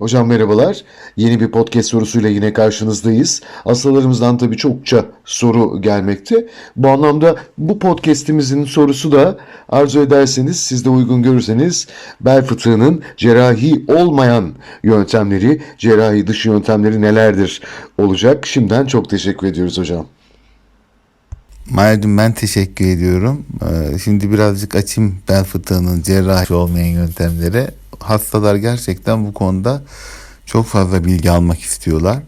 Hocam merhabalar. Yeni bir podcast sorusuyla yine karşınızdayız. Hastalarımızdan tabii çokça soru gelmekte. Bu anlamda bu podcastimizin sorusu da arzu ederseniz, siz de uygun görürseniz bel fıtığının cerrahi olmayan yöntemleri, cerrahi dışı yöntemleri nelerdir olacak. Şimdiden çok teşekkür ediyoruz hocam. Mayacım ben teşekkür ediyorum. Ee, Şimdi birazcık açayım bel fıtığının cerrahi olmayan yöntemleri. Hastalar gerçekten bu konuda çok fazla bilgi almak istiyorlar.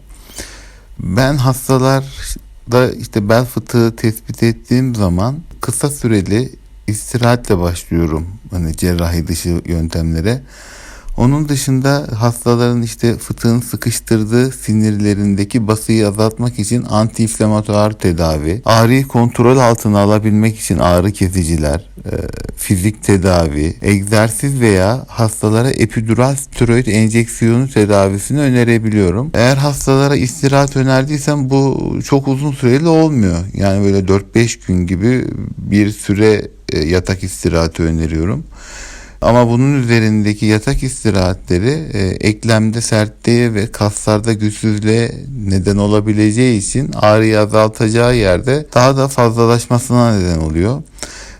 Ben hastalarda işte bel fıtığı tespit ettiğim zaman kısa süreli istirahatle başlıyorum hani cerrahi dışı yöntemlere. Onun dışında hastaların işte fıtığın sıkıştırdığı sinirlerindeki basıyı azaltmak için antiinflamatuar tedavi, ağrıyı kontrol altına alabilmek için ağrı kesiciler, e, fizik tedavi, egzersiz veya hastalara epidural steroid enjeksiyonu tedavisini önerebiliyorum. Eğer hastalara istirahat önerdiysem bu çok uzun süreli olmuyor. Yani böyle 4-5 gün gibi bir süre e, yatak istirahatı öneriyorum. Ama bunun üzerindeki yatak istirahatleri e, eklemde sertliğe ve kaslarda güçsüzlüğe neden olabileceği için ağrıyı azaltacağı yerde daha da fazlalaşmasına neden oluyor.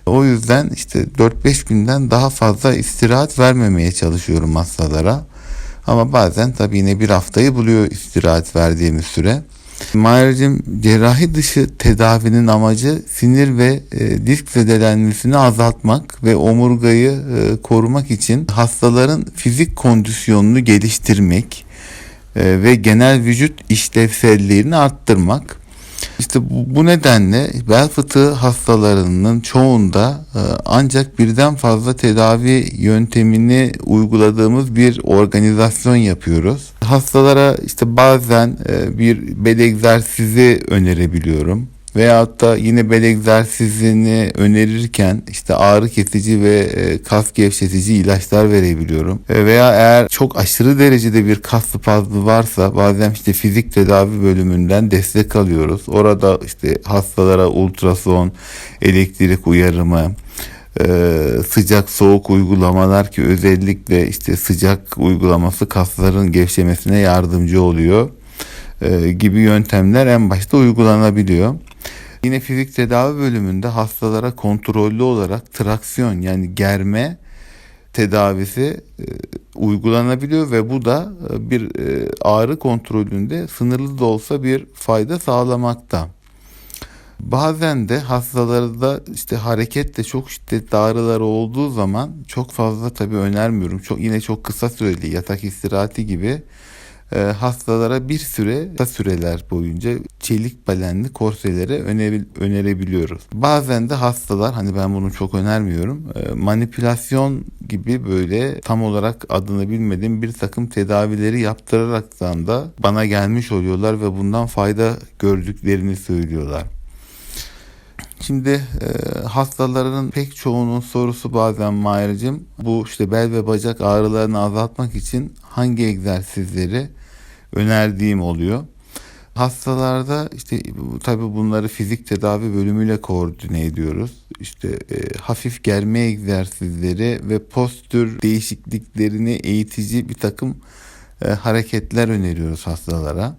O yüzden işte 4-5 günden daha fazla istirahat vermemeye çalışıyorum hastalara. Ama bazen tabii yine bir haftayı buluyor istirahat verdiğimiz süre. Mahir'cim cerrahi dışı tedavinin amacı sinir ve e, disk zedelenmesini azaltmak ve omurgayı e, korumak için hastaların fizik kondisyonunu geliştirmek e, ve genel vücut işlevselliğini arttırmak. İşte bu, nedenle bel fıtığı hastalarının çoğunda e, ancak birden fazla tedavi yöntemini uyguladığımız bir organizasyon yapıyoruz. Hastalara işte bazen e, bir bel egzersizi önerebiliyorum. Veyahut da yine bel egzersizini önerirken işte ağrı kesici ve e, kas gevşetici ilaçlar verebiliyorum. E, Veya eğer çok aşırı derecede bir kas spazmı varsa bazen işte fizik tedavi bölümünden destek alıyoruz. Orada işte hastalara ultrason, elektrik uyarımı, e, sıcak soğuk uygulamalar ki özellikle işte sıcak uygulaması kasların gevşemesine yardımcı oluyor gibi yöntemler en başta uygulanabiliyor. Yine fizik tedavi bölümünde hastalara kontrollü olarak traksiyon yani germe tedavisi e, uygulanabiliyor ve bu da e, bir e, ağrı kontrolünde sınırlı da olsa bir fayda sağlamakta. Bazen de hastalarda işte hareketle çok şiddetli ağrılar olduğu zaman çok fazla tabii önermiyorum. Çok yine çok kısa süreli yatak istirahati gibi e, hastalara bir süre kısa süreler boyunca çelik balenli korselere önerebiliyoruz. Bazen de hastalar hani ben bunu çok önermiyorum e, manipülasyon gibi böyle tam olarak adını bilmediğim bir takım tedavileri yaptıraraktan da bana gelmiş oluyorlar ve bundan fayda gördüklerini söylüyorlar. Şimdi e, hastaların pek çoğunun sorusu bazen Mahir'cim bu işte bel ve bacak ağrılarını azaltmak için hangi egzersizleri önerdiğim oluyor. Hastalarda işte tabi bunları fizik tedavi bölümüyle koordine ediyoruz. İşte e, hafif germe egzersizleri ve postür değişikliklerini eğitici bir takım e, hareketler öneriyoruz hastalara.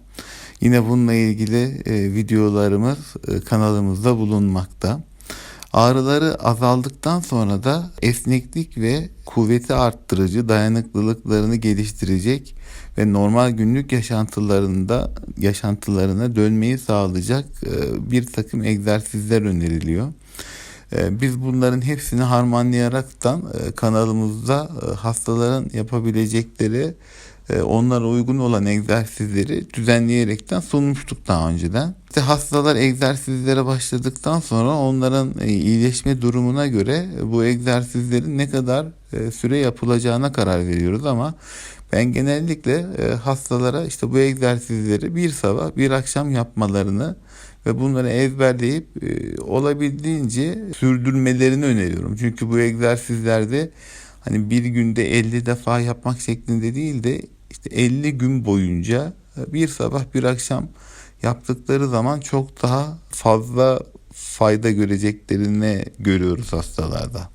Yine bununla ilgili e, videolarımız e, kanalımızda bulunmakta. Ağrıları azaldıktan sonra da esneklik ve kuvveti arttırıcı dayanıklılıklarını geliştirecek ve normal günlük yaşantılarında yaşantılarına dönmeyi sağlayacak e, bir takım egzersizler öneriliyor. E, Biz bunların hepsini harmanlayaraktan e, kanalımızda hastaların yapabilecekleri onlara uygun olan egzersizleri düzenleyerekten sunmuştuk daha önceden. İşte hastalar egzersizlere başladıktan sonra onların e, iyileşme durumuna göre bu egzersizlerin ne kadar e, süre yapılacağına karar veriyoruz ama ben genellikle hastalara işte bu egzersizleri bir sabah bir akşam yapmalarını ve bunları ezberleyip olabildiğince sürdürmelerini öneriyorum. Çünkü bu egzersizlerde hani bir günde 50 defa yapmak şeklinde değil de işte 50 gün boyunca bir sabah bir akşam yaptıkları zaman çok daha fazla fayda göreceklerini görüyoruz hastalarda.